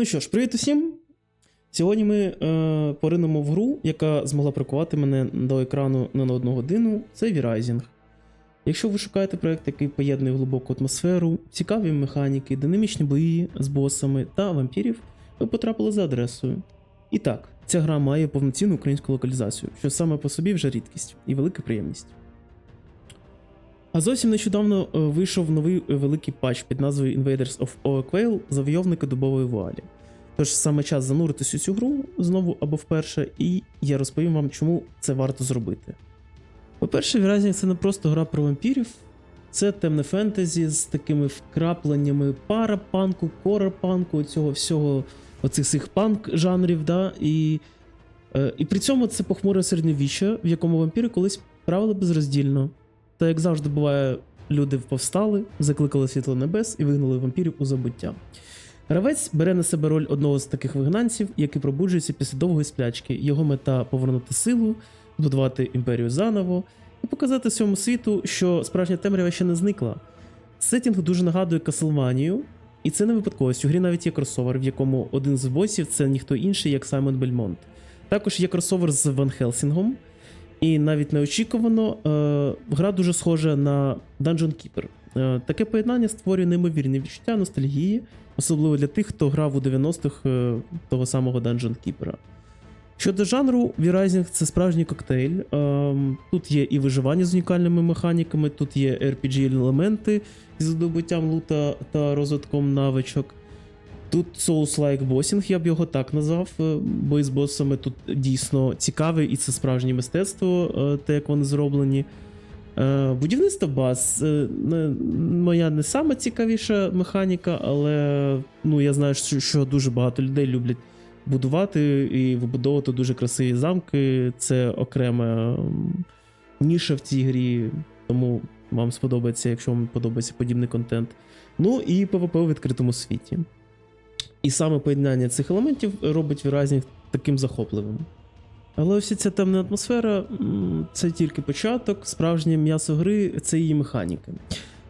Ну що ж, привіт усім! Сьогодні ми е, поринемо в гру, яка змогла прикувати мене до екрану не на одну годину. Це V-Rising. Якщо ви шукаєте проект, який поєднує глибоку атмосферу, цікаві механіки, динамічні бої з босами та вампірів, ви потрапили за адресою. І так, ця гра має повноцінну українську локалізацію, що саме по собі вже рідкість і велика приємність. А зовсім нещодавно е, вийшов новий е, великий патч під назвою Invaders of Oakvale Завойовники дубової вуалі. Тож саме час зануритись у цю гру знову або вперше, і я розповім вам, чому це варто зробити. По-перше, Rising це не просто гра про вампірів, це темне фентезі з такими вкрапленнями парапанку, корапанку, цього всього, оцих всіх панк жанрів, да, і, е, і при цьому це похмуре середньовіччя, в якому вампіри колись правили безроздільно. Та як завжди буває, люди повстали, закликали світло небес і вигнали вампірів у забуття. Гравець бере на себе роль одного з таких вигнанців, який пробуджується після довгої сплячки. Його мета повернути силу, збудувати імперію заново і показати всьому світу, що справжня темрява ще не зникла. Сетінг дуже нагадує Каслванію, і це не випадковість. У грі навіть є кросовер, в якому один з босів це ніхто інший, як Саймон Бельмонт. Також є кросовер з Ван Хелсінгом, і навіть неочікувано е, гра дуже схожа на Dungeon Keeper. Е, таке поєднання створює неймовірне відчуття ностальгії, особливо для тих, хто грав у 90-х е, того самого Dungeon Keeper. Щодо жанру, V-Rising це справжній коктейль. Ем, тут є і виживання з унікальними механіками, тут є RPG-елементи зі здобуттям лута та розвитком навичок. Тут Souls-like босінг, я б його так назвав. е, Бої з босами тут дійсно цікаві, і це справжнє мистецтво, е, те, як вони зроблені. Е, Будівництво баз моя не сама цікавіша механіка, але ну, я знаю, що, дуже багато людей люблять будувати і вибудовувати дуже красиві замки. Це окрема ніша в цій грі, тому вам сподобається, якщо вам подобається подібний контент. Ну і PvP у відкритому світі. І саме поєднання цих елементів робить Віразінг таким захопливим. Але ось ця темна атмосфера це тільки початок, справжнє м'ясо гри це її механіки,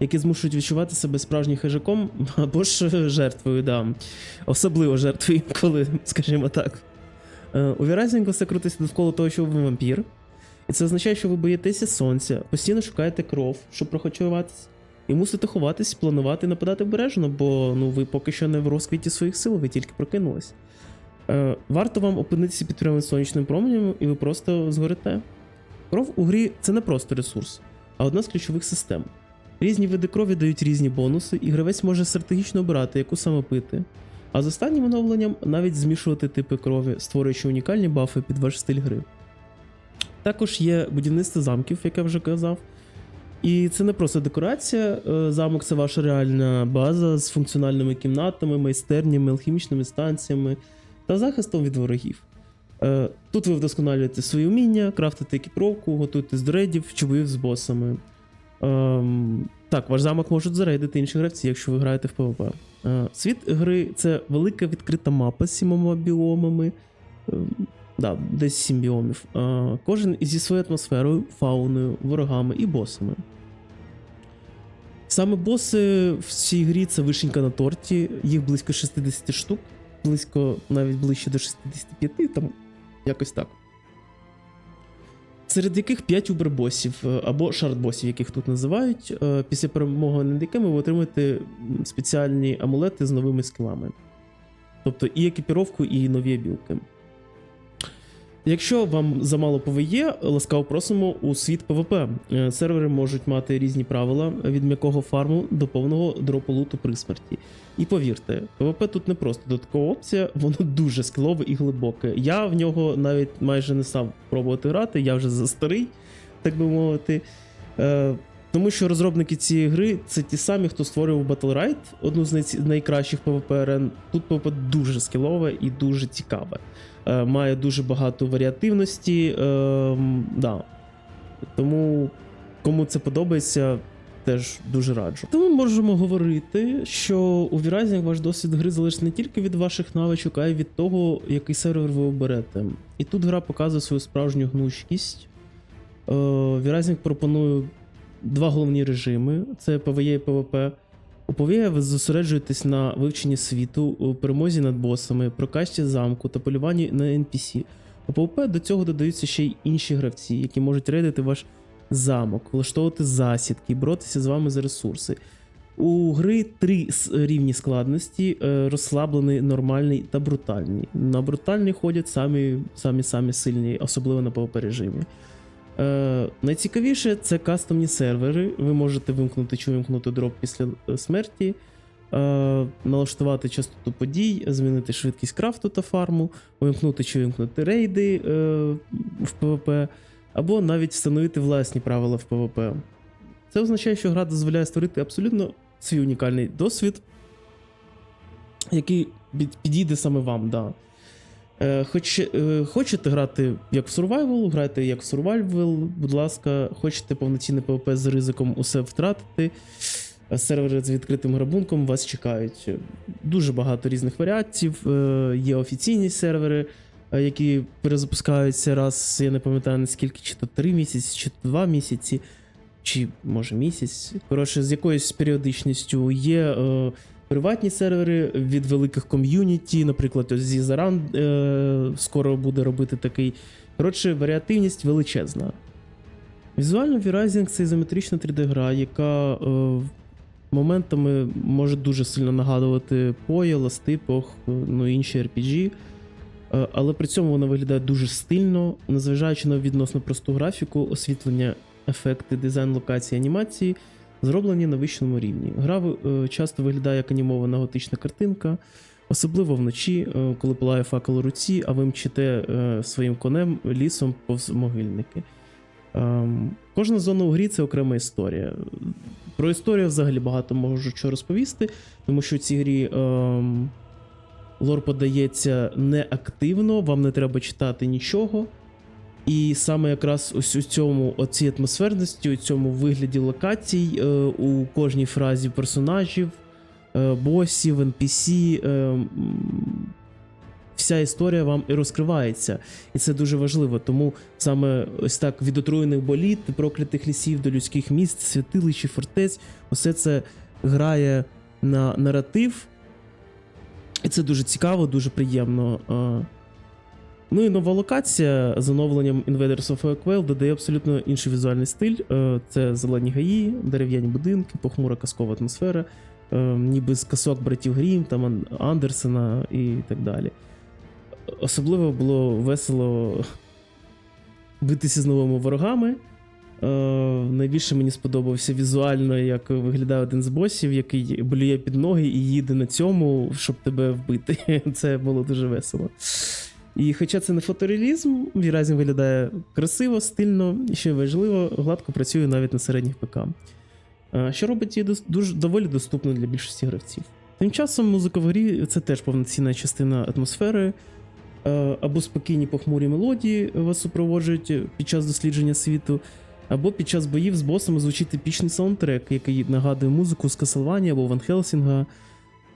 які змушують відчувати себе справжнім хижаком або ж жертвою, да. особливо жертвою, коли, скажімо так. Е, У Віразінгу все крутиться довкола того, що ви вампір. І це означає, що ви боїтеся сонця, постійно шукаєте кров, щоб прохочуватись, і мусите ховатись, планувати нападати обережно, бо ну, ви поки що не в розквіті своїх сил, ви тільки прокинулись. Е, варто вам опинитися під прямим сонячним променем, і ви просто згорите. Кров у грі це не просто ресурс, а одна з ключових систем. Різні види крові дають різні бонуси, і гравець може стратегічно обирати, яку саме пити. А з останнім оновленням навіть змішувати типи крові, створюючи унікальні бафи під ваш стиль гри. Також є будівництво замків, як я вже казав. І це не просто декорація. е, Замок це ваша реальна база з функціональними кімнатами, майстернями, алхімічними станціями та захистом від ворогів. Е, Тут ви вдосконалюєте свої вміння, крафтите екіпровку, готуєтесь до рейдів чи боїв з босами. Ем, так, ваш замок можуть зарейдити інші гравці, якщо ви граєте в PvP. Е, Світ гри це велика відкрита мапа з сімома біомами. Да, десь сім біомів. Е, Кожен зі своєю атмосферою, фауною, ворогами і босами. Саме боси в цій грі це вишенька на торті, їх близько 60 штук, близько навіть ближче до 65, там якось так. Серед яких 5 убербосів е, або шардбосів, яких тут називають. Е, Після перемоги над якими ви отримаєте спеціальні амулети з новими скілами. Тобто і екіпіровку, і нові білки. Якщо вам замало ПВЄ, ласкаво просимо у світ ПВП. Е, Сервери можуть мати різні правила від м'якого фарму до повного дропу луту при смерті. І повірте, ПВП тут не просто додаткова опція, воно дуже скілове і глибоке. Я в нього навіть майже не став пробувати грати, я вже за старий, так би мовити. Тому що розробники цієї гри це ті самі, хто створював Battle Ride, одну з найкращих PvP арен. Тут PvP дуже скілове і дуже цікаве. Е, має дуже багато варіативності. Е, да. Тому кому це подобається, теж дуже раджу. Тому можемо говорити, що у Віразінг ваш досвід гри залежить не тільки від ваших навичок, а й від того, який сервер ви оберете. І тут гра показує свою справжню гнучкість. Е, Віразінг пропонує два головні режими: це PvE і PvP. У PvE ви зосереджуєтесь на вивченні світу, перемозі над босами, прокачці замку та полюванні на NPC. У PvP до цього додаються ще й інші гравці, які можуть рейдити ваш замок, влаштовувати засідки, боротися з вами за ресурси. У гри три рівні складності: е, розслаблений, нормальний та брутальний. На брутальний ходять самі самі самі сильні, особливо на PvP режимі. Е, найцікавіше це кастомні сервери. Ви можете вимкнути чи вимкнути дроп після е, смерті, е, налаштувати частоту подій, змінити швидкість крафту та фарму, вимкнути чи вимкнути рейди в PvP, або навіть встановити власні правила в PvP. Це означає, що гра дозволяє створити абсолютно свій унікальний досвід, який підійде саме вам. Да. Е, хоч, е, хочете грати як в survival, грайте як в survival, будь ласка, хочете повноцінне PvP з ризиком усе втратити. е, Сервери з відкритим грабунком вас чекають. Дуже багато різних варіантів. Є офіційні сервери, які перезапускаються раз, я не пам'ятаю наскільки, чи то 3 місяці, чи то 2 місяці, чи може місяць. Коротше, з якоюсь періодичністю є. Приватні сервери від великих ком'юніті, наприклад, ось Зізаран е, скоро буде робити такий. Коротше, варіативність величезна. Візуально V-Rising це ізометрична 3D-гра, яка е, моментами може дуже сильно нагадувати Poe, Last Epoch, е, ну інші RPG. Е, але при цьому вона виглядає дуже стильно, незважаючи на відносно просту графіку, освітлення, ефекти, дизайн локації, анімації зроблені на вищому рівні. Гра е, часто виглядає як анімована готична картинка, особливо вночі, е, коли палає факел у руці, а ви мчите е, своїм конем лісом повз могильники. Ем, Кожна зона у грі це окрема історія. Про історію взагалі багато можу що розповісти, тому що в цій грі ем, лор подається неактивно, вам не треба читати нічого. І саме якраз ось у цьому оцій атмосферності, у цьому вигляді локацій, е, у кожній фразі персонажів, е, босів, NPC, е, вся історія вам і розкривається. І це дуже важливо. Тому саме ось так від отруєних боліт, проклятих лісів до людських міст, святилищ фортець, усе це грає на наратив. І це дуже цікаво, дуже приємно. Ну і нова локація з оновленням Invaders of Equal додає абсолютно інший візуальний стиль. Е, Це зелені гаї, дерев'яні будинки, похмура казкова атмосфера, е, ніби з казок братів Грім, там Андерсена і так далі. Особливо було весело битися з новими ворогами. Е, найбільше мені сподобався візуально, як виглядає один з босів, який блює під ноги і їде на цьому, щоб тебе вбити. Це було дуже весело. І хоча це не фотореалізм, V-Rising виглядає красиво, стильно і ще важливо, гладко працює навіть на середніх ПК. Е, Що робить її дуже доволі доступною для більшості гравців. Тим часом музика в грі це теж повноцінна частина атмосфери, е, або спокійні похмурі мелодії вас супроводжують під час дослідження світу, або під час боїв з босами звучить епічний саундтрек, який нагадує музику з Castlevania або Ван Хелсінга.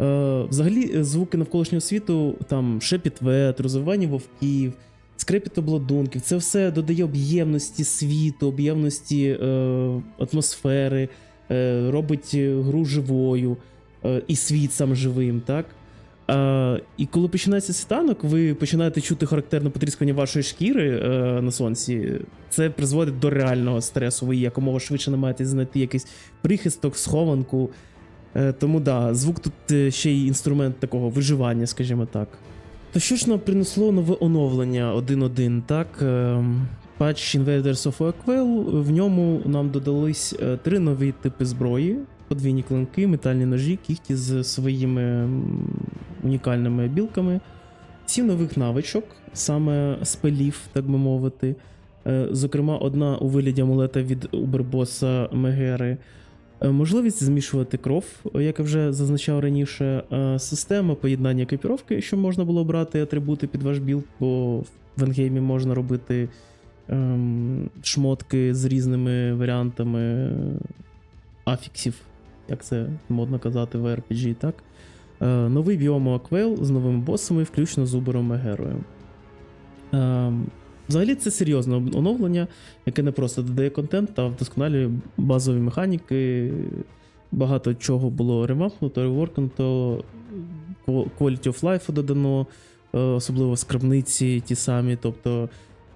Е, взагалі, е, звуки навколишнього світу, там шепіт ветру, розвивання вовків, скрипіт обладунків, це все додає об'ємності світу, об'ємності е, атмосфери, е, робить е, гру живою е, і світ сам живим, так? Е, і коли починається світанок, ви починаєте чути характерне потріскування вашої шкіри е, на сонці. Це призводить до реального стресу. Ви якомога швидше намагаєтесь знайти якийсь прихисток, схованку. Е, тому да, звук тут е, ще й інструмент такого виживання, скажімо так. То що ж нам принесло нове оновлення 1.1, так? Ем, Патч Invaders of Equal, в ньому нам додались е, три нові типи зброї: подвійні клинки, метальні ножі, кіхті з своїми унікальними білками, сім нових навичок, саме спелів, так би мовити. Е, Зокрема, одна у вигляді амулета від убербоса Мегери. Е, Можливість змішувати кров, як я вже зазначав раніше, е, система поєднання екіпіровки, що можна було брати атрибути під ваш білд, бо в енгеймі можна робити ем, шмотки з різними варіантами афіксів, як це модно казати в RPG, так? Е, Новий біом Аквел з новими босами, включно з Убером Мегерою. Ем, Взагалі це серйозне оновлення, яке не просто додає контент, а вдосконалює базові механіки, багато чого було ремапнуто, реворкнуто, quality of life додано, е, особливо скарбниці ті самі. Тобто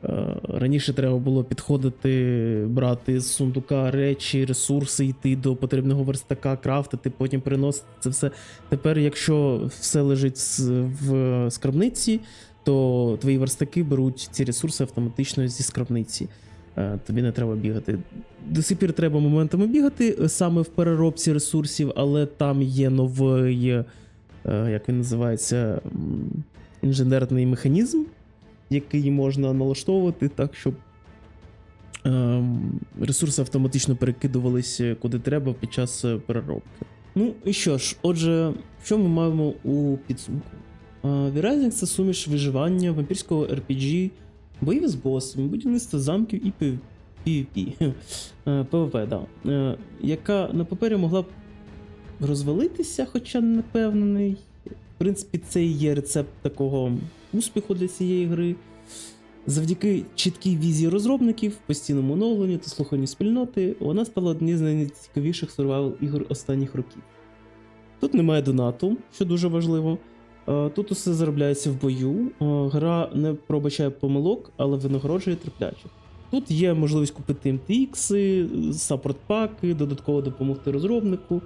е, раніше треба було підходити, брати з сундука речі, ресурси, йти до потрібного верстака, крафтити, потім переносити це все. Тепер, якщо все лежить в скарбниці, то твої верстаки беруть ці ресурси автоматично зі скарбниці. Е, Тобі не треба бігати. До сих пір треба моментами бігати е, саме в переробці ресурсів, але там є новий, е, як він називається, інженерний механізм, який можна налаштовувати так, щоб ем, ресурси автоматично перекидувалися куди треба під час переробки. Ну і що ж, отже, що ми маємо у підсумку? Віразінг це суміш виживання, вампірського RPG, боїв з босами, будівництво замків і PvP. PvP. Е, да. Е, яка на папері могла б розвалитися, хоча не впевнений. В принципі, це і є рецепт такого успіху для цієї гри. Завдяки чіткій візії розробників, постійному оновленню та слуханню спільноти, вона стала однією з найцікавіших сурвайвал ігор останніх років. Тут немає донату, що дуже важливо. Е, Тут усе заробляється в бою. Е, Гра не пробачає помилок, але винагороджує терплячих. Тут є можливість купити MTX, саппорт-паки, додатково допомогти розробнику.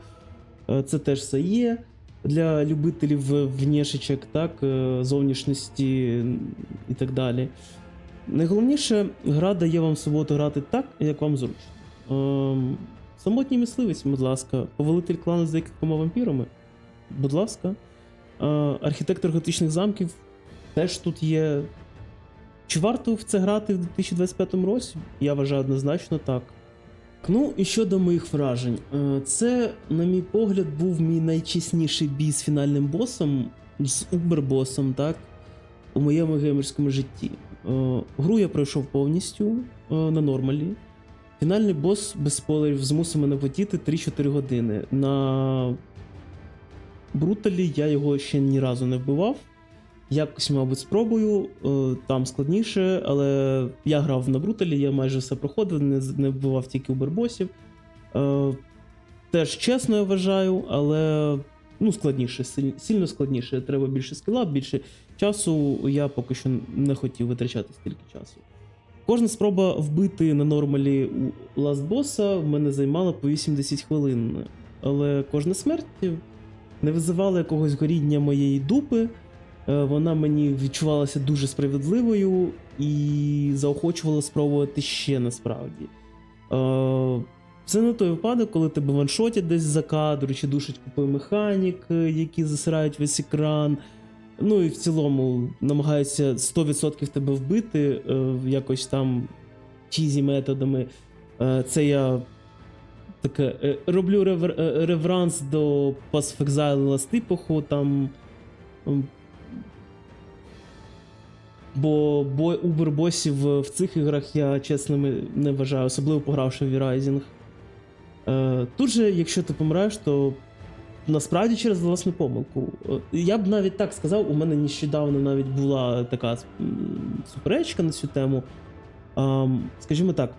Е, Це теж все є. Для любителів внешечок, так, зовнішності і так далі. Найголовніше, гра дає вам свободу грати так, як вам зручно. Ем, самотній мисливець, будь ласка, повелитель клану з декількома вампірами. Будь ласка. Е, архітектор готичних замків теж тут є. Чи варто в це грати в 2025 році? Я вважаю однозначно так. Ну і щодо моїх вражень, Е, це, на мій погляд, був мій найчесніший бій з фінальним босом, з убер-босом, так, у моєму геймерському житті. Е, Гру я пройшов повністю на нормалі. Фінальний бос без спойлерів змусив мене потіти 3-4 години. На бруталі я його ще ні разу не вбивав. Якось, мабуть, спробую, е, там складніше, але я грав на бруталі, я майже все проходив, не, вбивав тільки убербосів. Е, Теж чесно я вважаю, але ну, складніше, сильно складніше. Треба більше скіла, більше часу. Я поки що не хотів витрачати стільки часу. Кожна спроба вбити на нормалі ластбоса в мене займала по 80 хвилин. Але кожна смерть не визивала якогось горіння моєї дупи. Е, Вона мені відчувалася дуже справедливою і заохочувала спробувати ще насправді. Е, Це не той випадок, коли тебе ваншотять десь за кадру, чи душить купою механік, е, які засирають весь екран. Ну і в цілому намагаються 100% тебе вбити якось там чізі методами. Це я таке е, роблю ревер, е, ревранс до Pass of Exile Ластипоху, там. Бо, бо убер-босів в цих іграх я чесними не вважаю, особливо погравши в V-Rising. Е, тут же, якщо ти помираєш, то насправді через власну помилку. Я б навіть так сказав, у мене нещодавно навіть була така суперечка на цю тему. Скажімо так.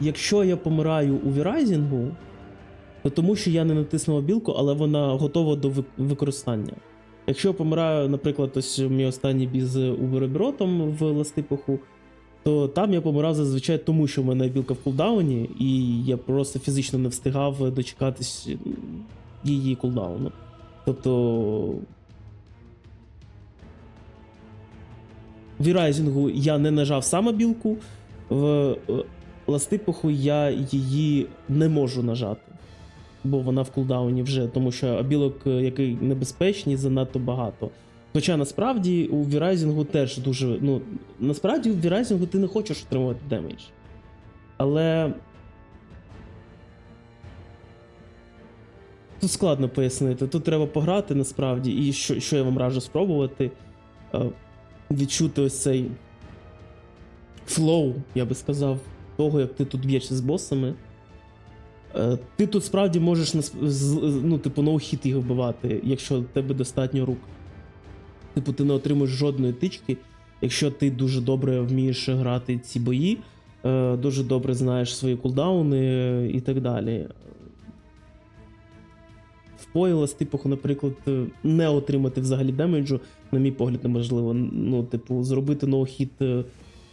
Якщо я помираю у V-Rising, то тому що я не натиснув білку, але вона готова до використання. Якщо я помираю, наприклад, ось мій останній бій з Уберобротом в Ластипоху, то там я помирав зазвичай тому, що в мене білка в кулдауні, і я просто фізично не встигав дочекатись її кулдауну. Тобто. В Райзінгу я не нажав саме білку, в Ластипоху я її не можу нажати. Бо вона в кулдауні вже, тому що білок, е, який небезпечний, занадто багато. Хоча насправді у Вірайзінгу теж дуже. Ну, насправді у Вірайзінгу ти не хочеш отримувати демедж. Але. Тут складно пояснити. Тут треба пограти насправді, і що, що я вам раджу спробувати. е, Відчути ось цей флоу, я би сказав, того, як ти тут б'єшся з босами. Е, Ти тут справді можеш ну, типу, ноу-хіт їх вбивати, якщо в тебе достатньо рук. Типу, ти не отримуєш жодної тички, якщо ти дуже добре вмієш грати ці бої. е, дуже добре знаєш свої кулдауни і так далі. В Поїлас, типу, наприклад, не отримати взагалі демеджу, на мій погляд, неможливо. Ну, типу, зробити ноу-хіт. е,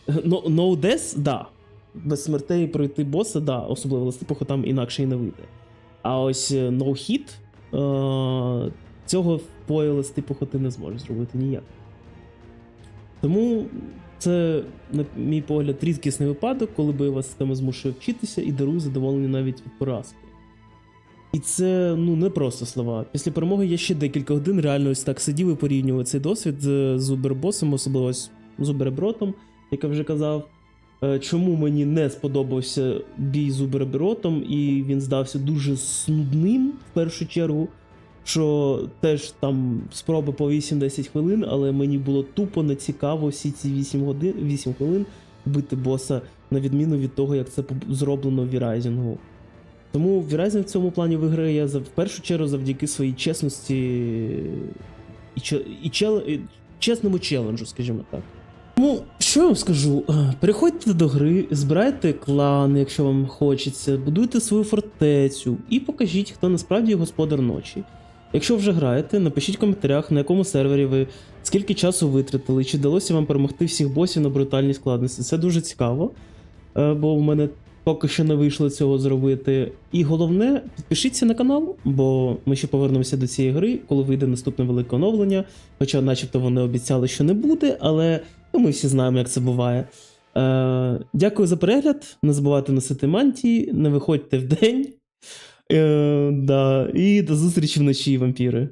No, no death, да. Без смертей пройти боса, да, особливо листипуху там інакше і не вийде. А ось е, no-hit, е, цього в пої листипуху ти не зможеш зробити ніяк. Тому це, на мій погляд, рідкісний випадок, коли бойова система змушує вчитися і дарує задоволення навіть від поразки. І це ну не просто слова. Після перемоги я ще декілька годин реально ось так сидів і порівнював цей досвід з Зубербосом, особливо з Зубербротом, як я вже казав. Е, Чому мені не сподобався бій з Уберберотом, і він здався дуже снудним в першу чергу. Що теж там спроби по 8-10 хвилин, але мені було тупо нецікаво всі ці 8 годин 8 хвилин бити боса, на відміну від того, як це зроблено в Вірайзінгу. Тому Вірайзінг в цьому плані виграє в першу чергу завдяки своїй чесності і, і, і чесному челенджу, скажімо так. Тому, що я вам скажу? Е, Переходьте до гри, збирайте клан, якщо вам хочеться, будуйте свою фортецю і покажіть, хто насправді господар ночі. Якщо вже граєте, напишіть в коментарях, на якому сервері ви, скільки часу витратили, чи вдалося вам перемогти всіх босів на брутальній складності. Це дуже цікаво, е, бо в мене поки що не вийшло цього зробити. І головне, підпишіться на канал, бо ми ще повернемося до цієї гри, коли вийде наступне велике оновлення. Хоча, начебто, вони обіцяли, що не буде, але ну, ми всі знаємо, як це буває. Е, дякую за перегляд. Не забувайте носити мантії, не виходьте в день. Е, да, і до зустрічі вночі, вампіри.